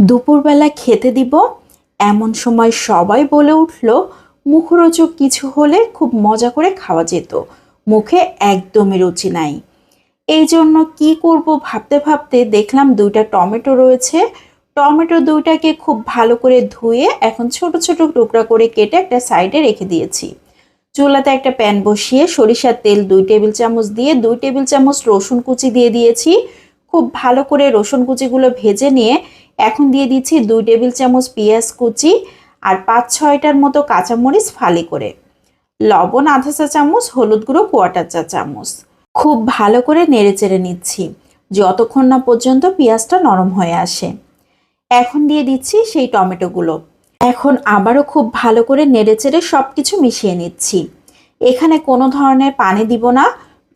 দুপুরবেলা খেতে দিব। এমন সময় সবাই বলে উঠল, মুখরোচক কিছু হলে খুব মজা করে খাওয়া যেত। মুখে একদমই রুচি নাই। এই জন্য কি করব ভাবতে ভাবতে দেখলাম দুইটা টমেটো রয়েছে। টমেটো দুইটাকে খুব ভালো করে ধুয়ে এখন ছোট ছোট টুকরা করে কেটে একটা সাইডে রেখে দিয়েছি। চুলাতে একটা প্যান বসিয়ে সরিষার তেল দুই টেবিল চামচ দিয়ে দুই টেবিল চামচ রসুন কুচি দিয়ে দিয়েছি। খুব ভালো করে রসুন কুচিগুলো ভেজে নিয়ে এখন দিয়ে দিচ্ছি দুই টেবিল চামচ পেঁয়াজ কুচি আর পাঁচ ছয়টার মতো কাঁচামরিচ ফালি করে। লবণ আধা চা চামচ, হলুদ গুঁড়ো কোয়াটার চা চামচ। খুব ভালো করে নেড়ে চেড়ে নিচ্ছি, যতক্ষণ না পর্যন্ত পেঁয়াজটা নরম হয়ে আসে। এখন দিয়ে দিচ্ছি সেই টমেটোগুলো এখন আবারও খুব ভালো করে নেড়ে চেড়ে সব কিছু মিশিয়ে নিচ্ছি। এখানে কোনো ধরনের পানি দিব না,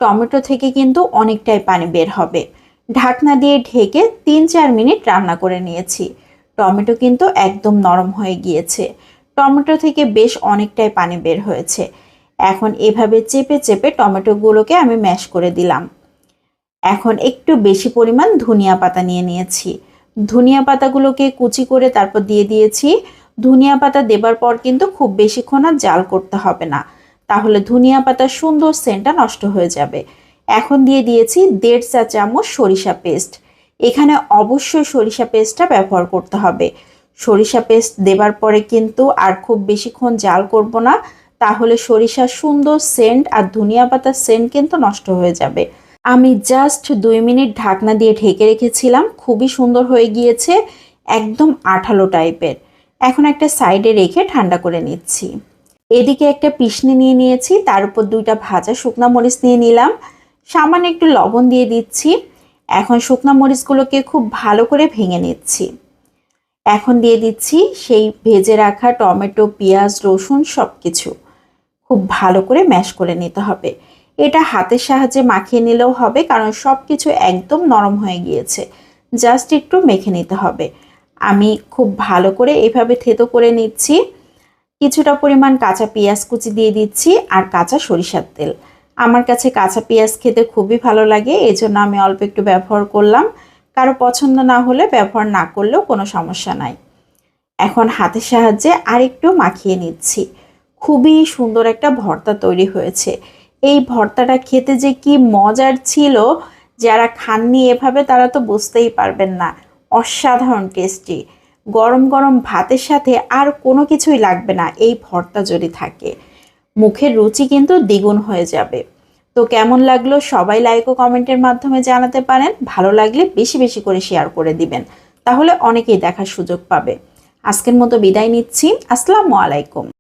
টমেটো থেকে কিন্তু অনেকটাই পানি বের হবে। ঢাকনা দিয়ে ঢেকে তিন চার মিনিট রান্না করে নিয়েছি। টমেটো কিন্তু একদম নরম হয়ে গিয়েছে। টমেটো থেকে বেশ অনেকটাই পানি বের হয়েছে। এখন এভাবে চেপে চেপে টমেটোগুলোকে আমি ম্যাশ করে দিলাম। এখন একটু বেশি পরিমাণ ধনিয়া পাতা নিয়ে নিয়েছি। ধনিয়া পাতাগুলোকে কুচি করে তারপর দিয়ে দিয়েছি। ধনিয়া পাতা দেবার পর কিন্তু খুব বেশিক্ষণ আর জাল করতে হবে না। তাহলে ধনিয়া পাতার সুন্দর সেন্টটা নষ্ট হয়ে যাবে। এখন দিয়ে দিয়েছি দেড় চা চামচ সরিষা পেস্ট। এখানে অবশ্যই সরিষা পেস্টটা ব্যবহার করতে হবে। সরিষা পেস্ট দেবার পরে কিন্তু আর খুব বেশিক্ষণ জাল করব না, তাহলে সরিষার সুন্দর সেন্ট আর ধনিয়া পাতার সেন্ট কিন্তু নষ্ট হয়ে যাবে। আমি জাস্ট দুই মিনিট ঢাকনা দিয়ে ঢেকে রেখেছিলাম, খুবই সুন্দর হয়ে গিয়েছে, একদম আঠালো টাইপের। এখন একটা সাইডে রেখে ঠান্ডা করে নিচ্ছি। এদিকে একটা পিসনি নিয়ে নিয়েছি, তার উপর দুইটা ভাজা শুকনা মরিচ নিয়ে নিলাম। সামান্য একটু লবণ দিয়ে দিচ্ছি। এখন শুকনো মরিচগুলোকে খুব ভালো করে ভেঙে নিচ্ছি। এখন দিয়ে দিচ্ছি সেই ভেজে রাখা টমেটো, পেঁয়াজ, রসুন সব কিছু খুব ভালো করে ম্যাশ করে নিতে হবে। এটা হাতের সাহায্যে মাখিয়ে নিলেও হবে কারণ সব কিছু একদম নরম হয়ে গিয়েছে। জাস্ট একটু মেখে নিতে হবে। আমি খুব ভালো করে এভাবে থেতো করে নিচ্ছি। কিছুটা পরিমাণ কাঁচা পেঁয়াজ কুচি দিয়ে দিচ্ছি আর কাঁচা সরিষার তেল। আমার কাছে কাঁচা পেঁয়াজ খেতে খুবই ভালো লাগে এই জন্য আমি অল্প একটু ব্যবহার করলাম। কারও পছন্দ না হলে ব্যবহার না করলেও কোনো সমস্যা নাই। এখন হাতের সাহায্যে আরেকটু মাখিয়ে নিচ্ছি। খুবই সুন্দর একটা ভর্তা তৈরি হয়েছে। এই ভর্তাটা খেতে যে কি মজার ছিল, যারা খাননি এভাবে তারা তো বুঝতেই পারবেন না। অসাধারণ টেস্টি। গরম গরম ভাতের সাথে আর কোনো কিছুই লাগবে না, এই ভর্তা যদি থাকে। মুখের রুচি কিন্তু দ্বিগুণ হয়ে যাবে। তো কেমন লাগল সবাই লাইক ও কমেন্টের মাধ্যমে জানাতে পারেন। ভালো লাগলে বেশি বেশি করে শেয়ার করে দিবেন। তাহলে অনেকেই দেখার সুযোগ পাবে। আজকের মতো বিদায় নিচ্ছি। আসসালামু আলাইকুম।